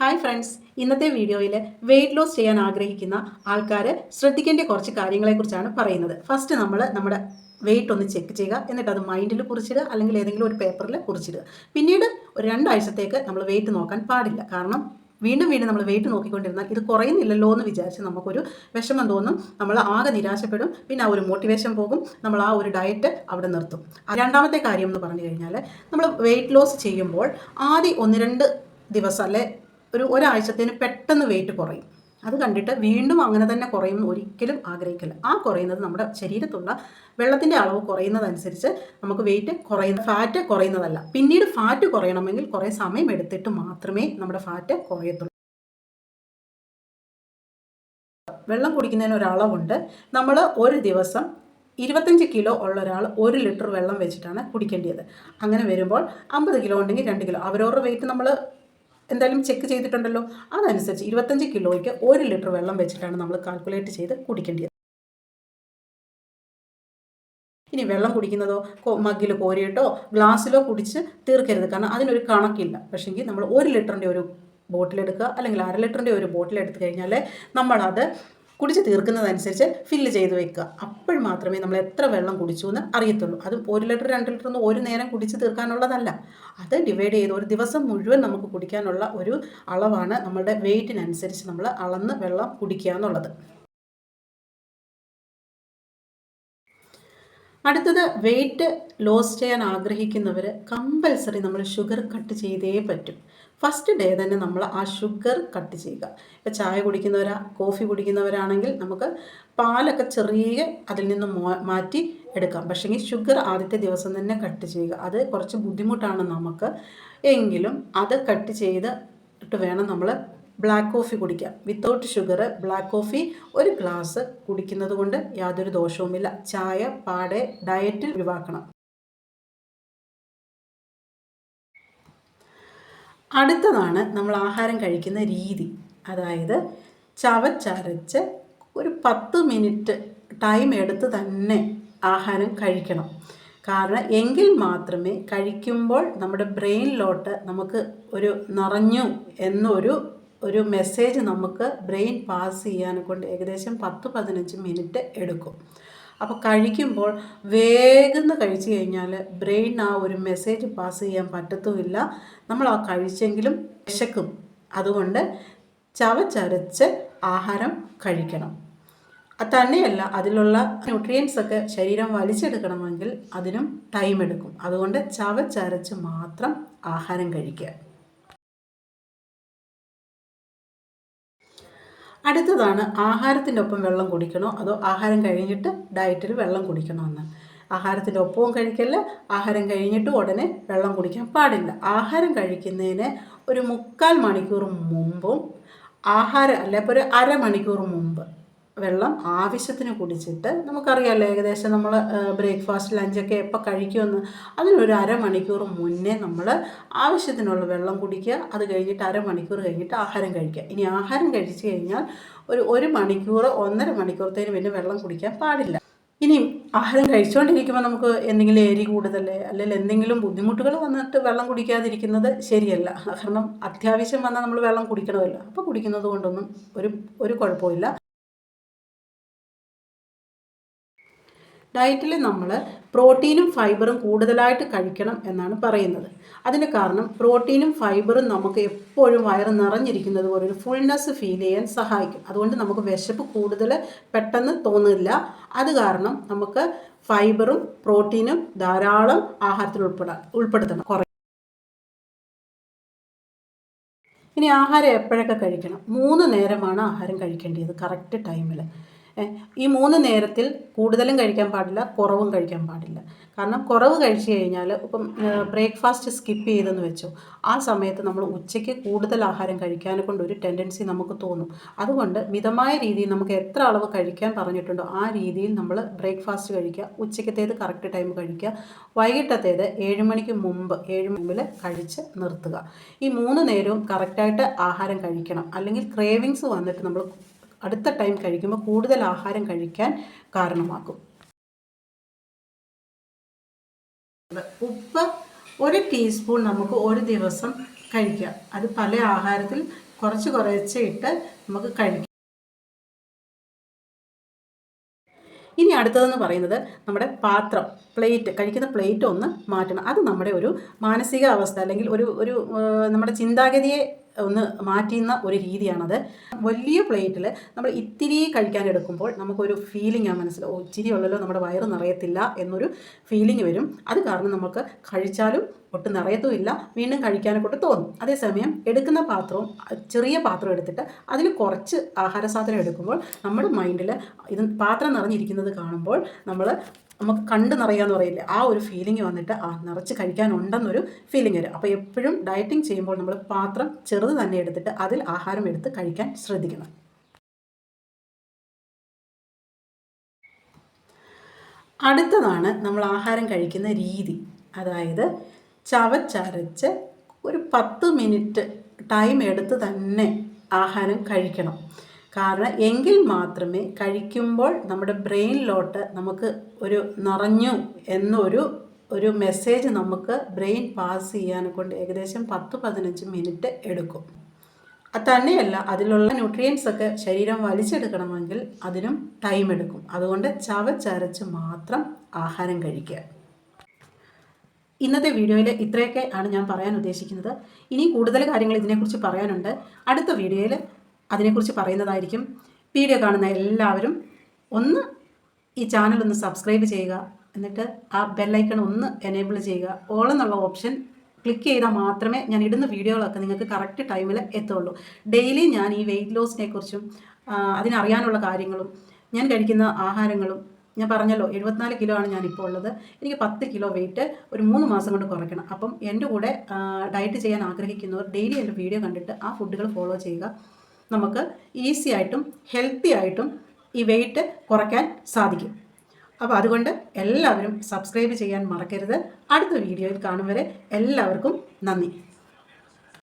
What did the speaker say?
Hi friends ഇന്നത്തെ വീഡിയോയിൽ weight loss ചെയ്യാൻ ആഗ്രഹിക്കുന്ന ആൾക്കാർ ശ്രദ്ധിക്കേണ്ട കുറച്ച് കാര്യങ്ങളെക്കുറിച്ചാണ് പറയുന്നത്. ഫസ്റ്റ് നമ്മൾ നമ്മുടെ വെയിറ്റ് ഒന്ന് ചെക്ക് ചെയ്യുക. എന്നിട്ട് അത് മൈൻഡിൽ കുറിച്ചിടുക. അല്ലെങ്കിൽ ഏതെങ്കിലും ഒരു പേപ്പറിൽ കുറിച്ചിടുക. പിന്നീട് ഒരു രണ്ടാഴ്ചത്തേക്ക് നമ്മൾ വെയിറ്റ് നോക്കാൻ പാടില്ല. കാരണം വീണ്ടും വീണ്ടും നമ്മൾ വെയിറ്റ് നോക്കിക്കൊണ്ടിരുന്നാൽ ഇത് കുറയുന്നില്ലല്ലോ എന്ന് വിചാരിച്ച് നമുക്കൊരു വിഷമം തോന്നും. നമ്മൾ ആകെ നിരാശപ്പെടും. പിന്നെ ആ ഒരു മോട്ടിവേഷൻ പോകും. നമ്മൾ ആ ഒരു ഡയറ്റ് അവിടെ നിർത്തും. രണ്ടാമത്തെ കാര്യം എന്ന് പറഞ്ഞു കഴിഞ്ഞാൽ നമ്മൾ വെയിറ്റ് ലോസ് ചെയ്യുമ്പോൾ ആദ്യം ഒന്ന് രണ്ട് ദിവസം അല്ലെ ഒരു ഒരാഴ്ചത്തേന് പെട്ടെന്ന് വെയിറ്റ് കുറയും. അത് കണ്ടിട്ട് വീണ്ടും അങ്ങനെ തന്നെ കുറയും ഒരിക്കലും ആഗ്രഹിക്കില്ല. ആ കുറയുന്നത് നമ്മുടെ ശരീരത്തുള്ള വെള്ളത്തിന്റെ അളവ് കുറയുന്നതനുസരിച്ച് നമുക്ക് വെയിറ്റ് കുറയുന്ന ഫാറ്റ് കുറയുന്നതല്ല. പിന്നീട് ഫാറ്റ് കുറയണമെങ്കിൽ കുറേ സമയം എടുത്തിട്ട് മാത്രമേ നമ്മുടെ ഫാറ്റ് കുറയത്തുള്ളൂ. വെള്ളം കുടിക്കുന്നതിന് ഒരളവുണ്ട് നമ്മൾ ഒരു ദിവസം ഇരുപത്തഞ്ച് കിലോ ഉള്ള ഒരാൾ ഒരു ലിറ്റർ വെള്ളം വെച്ചിട്ടാണ് കുടിക്കേണ്ടത് അങ്ങനെ വരുമ്പോൾ അമ്പത് കിലോ ഉണ്ടെങ്കിൽ രണ്ട് കിലോ. അവരവരുടെ വെയിറ്റ് നമ്മൾ എന്തായാലും ചെക്ക് ചെയ്തിട്ടുണ്ടല്ലോ. അതനുസരിച്ച് ഇരുപത്തഞ്ച് കിലോയ്ക്ക് ഒരു ലിറ്റർ വെള്ളം വെച്ചിട്ടാണ് നമ്മൾ കാൽക്കുലേറ്റ് ചെയ്ത് കുടിക്കേണ്ടത് ഇനി വെള്ളം കുടിക്കുന്നതോ മഗ്ഗിൽ കോരിയിട്ടോ ഗ്ലാസ്സിലോ കുടിച്ച് തീർക്കരുത്. കാരണം അതിനൊരു കണക്കില്ല. പക്ഷേങ്കിൽ നമ്മൾ ഒരു ലിറ്ററിന്റെ ഒരു ബോട്ടിലെടുക്കുക അല്ലെങ്കിൽ അര ലിറ്ററിന്റെ ഒരു ബോട്ടിൽ എടുത്തു കഴിഞ്ഞാൽ നമ്മളത് കുടിച്ച് തീർക്കുന്നതനുസരിച്ച് ഫില്ല് ചെയ്ത് വെക്കുക. അപ്പോൾ മാത്രമേ നമ്മൾ എത്ര വെള്ളം കുടിച്ചു എന്ന് അറിയത്തുള്ളൂ. അതും ഒരു ലിറ്റർ രണ്ട് ലിറ്റർ ഒന്നും ഒരു നേരം കുടിച്ച് തീർക്കാനുള്ളതല്ല. അത് ഡിവൈഡ് ചെയ്ത് ഒരു ദിവസം മുഴുവൻ നമുക്ക് കുടിക്കാനുള്ള ഒരു അളവാണ് നമ്മുടെ വെയിറ്റിനനുസരിച്ച് നമ്മൾ അളന്ന് വെള്ളം കുടിക്കുക എന്നുള്ളത്. അടുത്തത് വെയിറ്റ് ലോസ് ചെയ്യാൻ ആഗ്രഹിക്കുന്നവർ കമ്പൽസറി നമ്മൾ ഷുഗർ കട്ട് ചെയ്തേ പറ്റും. ഫസ്റ്റ് ഡേ തന്നെ നമ്മൾ ആ ഷുഗർ കട്ട് ചെയ്യുക. ഇപ്പോൾ ചായ കുടിക്കുന്നവരാ കോഫി കുടിക്കുന്നവരാണെങ്കിൽ നമുക്ക് പാലൊക്കെ ചെറിയ അതിൽ നിന്ന് മാറ്റി എടുക്കാം. പക്ഷേങ്കിൽ ഷുഗർ ആദ്യത്തെ ദിവസം തന്നെ കട്ട് ചെയ്യുക. അത് കുറച്ച് ബുദ്ധിമുട്ടാണ് നമുക്ക്. എങ്കിലും അത് കട്ട് ചെയ്തിട്ട് വേണം നമ്മൾ ബ്ലാക്ക് കോഫി കുടിക്കാം വിത്തൗട്ട് ഷുഗർ ബ്ലാക്ക് കോഫി ഒരു ഗ്ലാസ് കുടിക്കുന്നത് കൊണ്ട് യാതൊരു ദോഷവുമില്ല. ചായ പാടെ ഡയറ്റിൽ ഒഴിവാക്കണം. അടുത്തതാണ് നമ്മൾ ആഹാരം കഴിക്കുന്ന രീതി. അതായത് ചവച്ചരച്ച് ഒരു പത്ത് മിനിറ്റ് ടൈം എടുത്ത് തന്നെ ആഹാരം കഴിക്കണം. കാരണം എങ്കിൽ മാത്രമേ കഴിക്കുമ്പോൾ നമ്മുടെ ബ്രെയിനിലോട്ട് നമുക്ക് ഒരു നിറഞ്ഞു എന്നൊരു ഒരു മെസ്സേജ് നമുക്ക് ബ്രെയിൻ പാസ് ചെയ്യാനെ കൊണ്ട് ഏകദേശം പത്ത് പതിനഞ്ച് മിനിറ്റ് എടുക്കും. അപ്പോൾ കഴിക്കുമ്പോൾ വേഗം കഴിച്ചു കഴിഞ്ഞാൽ ബ്രെയിൻ ആ ഒരു മെസ്സേജ് പാസ് ചെയ്യാൻ പറ്റത്തുമില്ല. നമ്മൾ ആ കഴിച്ചെങ്കിലും വിശക്കും. അതുകൊണ്ട് ചവച്ചരച്ച് ആഹാരം കഴിക്കണം. തന്നെയല്ല അതിലുള്ള ന്യൂട്രിയൻസ് ഒക്കെ ശരീരം വലിച്ചെടുക്കണമെങ്കിൽ അതിനും ടൈം എടുക്കും. അതുകൊണ്ട് ചവച്ചരച്ച് മാത്രം ആഹാരം കഴിക്കുക. അടുത്തതാണ് ആഹാരത്തിന്റെ ഒപ്പം വെള്ളം കുടിക്കണോ? അതോ ആഹാരം കഴിഞ്ഞിട്ട് ഡയറ്റിൽ വെള്ളം കുടിക്കണോ എന്ന് ആഹാരത്തിന്റെ ഒപ്പവും കഴിക്കല്ല ആഹാരം കഴിഞ്ഞിട്ട് ഉടനെ വെള്ളം കുടിക്കാൻ പാടില്ല. ആഹാരം കഴിക്കുന്നതിന് ഒരു മുക്കാൽ മണിക്കൂർ മുമ്പും ആഹാരം അല്ല ഇപ്പോൾ ഒരു അരമണിക്കൂർ മുമ്പ് വെള്ളം ആവശ്യത്തിന് കുടിച്ചിട്ട് നമുക്കറിയാമല്ലോ ഏകദേശം നമ്മൾ ബ്രേക്ക്ഫാസ്റ്റ് ലഞ്ചൊക്കെ എപ്പോൾ കഴിക്കുമെന്ന്. അതിനൊരു അരമണിക്കൂർ മുന്നേ നമ്മൾ ആവശ്യത്തിനുള്ള വെള്ളം കുടിക്കുക. അത് കഴിഞ്ഞിട്ട് അരമണിക്കൂർ കഴിഞ്ഞിട്ട് ആഹാരം കഴിക്കുക. ഇനി ആഹാരം കഴിച്ചു കഴിഞ്ഞാൽ ഒരു ഒരു മണിക്കൂർ ഒന്നര മണിക്കൂറത്തേന് പിന്നെ വെള്ളം കുടിക്കാൻ പാടില്ല. ഇനി ആഹാരം കഴിച്ചുകൊണ്ടിരിക്കുമ്പോൾ നമുക്ക് എന്തെങ്കിലും എരി കൂടുതൽ അല്ലെങ്കിൽ എന്തെങ്കിലും ബുദ്ധിമുട്ടുകൾ വന്നിട്ട് വെള്ളം കുടിക്കാതിരിക്കുന്നത് ശരിയല്ല. കാരണം അത്യാവശ്യം വന്നാൽ നമ്മൾ വെള്ളം കുടിക്കണമല്ലോ. അപ്പോൾ കുടിക്കുന്നത് കൊണ്ടൊന്നും ഒരു ഒരു കുഴപ്പമില്ല ഡയറ്റിൽ നമ്മൾ പ്രോട്ടീനും ഫൈബറും കൂടുതലായിട്ട് കഴിക്കണം എന്നാണ് പറയുന്നത്. അതിന് കാരണം പ്രോട്ടീനും ഫൈബറും നമുക്ക് എപ്പോഴും വയറ് നിറഞ്ഞിരിക്കുന്നത് പോലെ ഒരു ഫുൾനെസ് ഫീൽ ചെയ്യാൻ സഹായിക്കും. അതുകൊണ്ട് നമുക്ക് വിശപ്പ് കൂടുതൽ പെട്ടെന്ന് തോന്നില്ല. അത് കാരണം നമുക്ക് ഫൈബറും പ്രോട്ടീനും ധാരാളം ആഹാരത്തിൽ ഉൾപ്പെടാൻ ഉൾപ്പെടുത്തണം. കുറേ ഇനി ആഹാരം എപ്പോഴൊക്കെ കഴിക്കണം? മൂന്ന് നേരമാണ് ആഹാരം കഴിക്കേണ്ടത് കറക്റ്റ് ടൈമിൽ ഈ മൂന്ന് നേരത്തിൽ കൂടുതലും കഴിക്കാൻ പാടില്ല കുറവും കഴിക്കാൻ പാടില്ല. കാരണം കുറവ് കഴിച്ചു കഴിഞ്ഞാൽ ഇപ്പം ബ്രേക്ക്ഫാസ്റ്റ് സ്കിപ്പ് ചെയ്തെന്ന് വെച്ചോ ആ സമയത്ത് നമ്മൾ ഉച്ചയ്ക്ക് കൂടുതൽ ആഹാരം കഴിക്കാനെ കൊണ്ട് ഒരു ടെൻഡൻസി നമുക്ക് തോന്നും. അതുകൊണ്ട് മിതമായ രീതിയിൽ നമുക്ക് എത്ര അളവ് കഴിക്കാൻ പറഞ്ഞിട്ടുണ്ടോ ആ രീതിയിൽ നമ്മൾ ബ്രേക്ക്ഫാസ്റ്റ് കഴിക്കുക ഉച്ചയ്ക്കത്തേത് കറക്റ്റ് ടൈം കഴിക്കുക വൈകിട്ടത്തേത് ഏഴ് മണിക്ക് മുമ്പ് ഏഴ് മുമ്പിൽ കഴിച്ച് നിർത്തുക. ഈ മൂന്ന് നേരവും കറക്റ്റായിട്ട് ആഹാരം കഴിക്കണം. അല്ലെങ്കിൽ ക്രേവിങ്സ് വന്നിട്ട് നമ്മൾ അടുത്ത ടൈം കഴിക്കുമ്പോൾ കൂടുതൽ ആഹാരം കഴിക്കാൻ കാരണമാകും. ഉപ്പ് ഒരു ടീസ്പൂൺ നമുക്ക് ഒരു ദിവസം കഴിക്കാം. അത് പല ആഹാരത്തിൽ കുറച്ച് കുറച്ച് ഇട്ട് നമുക്ക് കഴിക്കാം. ഇനി അടുത്തതെന്ന് പറയുന്നത് നമ്മുടെ പാത്രം പ്ലേറ്റ് കഴിക്കുന്ന പ്ലേറ്റ് ഒന്ന് മാറ്റണം. അത് നമ്മുടെ ഒരു മാനസിക അവസ്ഥ അല്ലെങ്കിൽ ഒരു ഒരു നമ്മുടെ ചിന്താഗതിയെ ഒന്ന് മാറ്റുന്ന ഒരു രീതിയാണത്. വലിയ പ്ലേറ്റിൽ നമ്മൾ ഇത്തിരി കഴിക്കാൻ എടുക്കുമ്പോൾ നമുക്കൊരു ഫീലിംഗ് ആ മനസ്സിൽ ഓ ഇച്ചിരി ഉള്ളല്ലോ നമ്മുടെ വയറ് നിറയത്തില്ല എന്നൊരു ഫീലിംഗ് വരും. അത് കാരണം നമുക്ക് കഴിച്ചാലും ഒട്ടും നിറയത്തുമില്ല. വീണ്ടും കഴിക്കാനൊക്കെ തോന്നും. അതേസമയം എടുക്കുന്ന പാത്രവും ചെറിയ പാത്രം എടുത്തിട്ട് അതിൽ കുറച്ച് ആഹാര സാധനം എടുക്കുമ്പോൾ നമ്മുടെ മൈൻഡിൽ ഇത് പാത്രം നിറഞ്ഞിരിക്കുന്നത് കാണുമ്പോൾ നമ്മൾ നമുക്ക് കണ്ട് നിറയാന്ന് പറയില്ല? ആ ഒരു ഫീലിംഗ് വന്നിട്ട് ആ നിറച്ച് കഴിക്കാനുണ്ടെന്നൊരു ഫീലിംഗ് വരും. അപ്പോൾ എപ്പോഴും ഡയറ്റിംഗ് ചെയ്യുമ്പോൾ നമ്മൾ പാത്രം ചെറുത് തന്നെ എടുത്തിട്ട് അതിൽ ആഹാരം എടുത്ത് കഴിക്കാൻ ശ്രദ്ധിക്കണം. അടുത്തതാണ് നമ്മൾ ആഹാരം കഴിക്കുന്ന രീതി. അതായത് ചവച്ചരച്ച് ഒരു പത്ത് മിനിറ്റ് ടൈം എടുത്ത് തന്നെ ആഹാരം കഴിക്കണം. കാരണം എങ്കിൽ മാത്രമേ കഴിക്കുമ്പോൾ നമ്മുടെ ബ്രെയിനിലോട്ട് നമുക്ക് ഒരു നിറഞ്ഞു എന്നൊരു ഒരു മെസ്സേജ് നമുക്ക് ബ്രെയിൻ പാസ് ചെയ്യാൻ കൊണ്ട് ഏകദേശം പത്ത് പതിനഞ്ച് മിനിറ്റ് എടുക്കും. അത് തന്നെയല്ല അതിലുള്ള ന്യൂട്രിയൻസ് ഒക്കെ ശരീരം വലിച്ചെടുക്കണമെങ്കിൽ അതിനും ടൈം എടുക്കും. അതുകൊണ്ട് ചവച്ചരച്ച് മാത്രം ആഹാരം കഴിക്കുക. ഇന്നത്തെ വീഡിയോയിൽ ഇത്രയൊക്കെ ആണ് ഞാൻ പറയാൻ ഉദ്ദേശിക്കുന്നത്. ഇനി കൂടുതൽ കാര്യങ്ങൾ ഇതിനെക്കുറിച്ച് പറയാനുണ്ട്. അടുത്ത വീഡിയോയിൽ അതിനെക്കുറിച്ച് പറയുന്നതായിരിക്കും. വീഡിയോ കാണുന്ന എല്ലാവരും ഒന്ന് ഈ ചാനൽ ഒന്ന് സബ്സ്ക്രൈബ് ചെയ്യുക. എന്നിട്ട് ആ ബെല്ലൈക്കൺ ഒന്ന് എനേബിൾ ചെയ്യുക. ഓൾ എന്നുള്ള ഓപ്ഷൻ ക്ലിക്ക് ചെയ്താൽ മാത്രമേ ഞാൻ ഇടുന്ന വീഡിയോകളൊക്കെ നിങ്ങൾക്ക് കറക്റ്റ് ടൈമിൽ എത്തുള്ളൂ. ഡെയിലി ഞാൻ ഈ വെയിറ്റ് ലോസിനെ കുറിച്ചും അതിനറിയാനുള്ള കാര്യങ്ങളും ഞാൻ കഴിക്കുന്ന ആഹാരങ്ങളും ഞാൻ പറഞ്ഞല്ലോ എഴുപത്തിനാല് കിലോ ആണ് ഞാനിപ്പോൾ ഉള്ളത്. എനിക്ക് പത്ത് കിലോ വെയിറ്റ് ഒരു മൂന്ന് മാസം കൊണ്ട് കുറയ്ക്കണം. അപ്പം എന്റെ കൂടെ ഡയറ്റ് ചെയ്യാൻ ആഗ്രഹിക്കുന്നവർ ഡെയിലി എന്റെ വീഡിയോ കണ്ടിട്ട് ആ ഫുഡുകൾ ഫോളോ ചെയ്യുക. നമുക്ക് ഈസി ആയിട്ടും ഹെൽത്തി ആയിട്ടും ഈ വെയിറ്റ് കുറയ്ക്കാൻ സാധിക്കും. അപ്പോൾ അതുകൊണ്ട് എല്ലാവരും സബ്സ്ക്രൈബ് ചെയ്യാൻ മറക്കരുത്. അടുത്ത വീഡിയോയിൽ കാണും വരെ എല്ലാവർക്കും നന്ദി.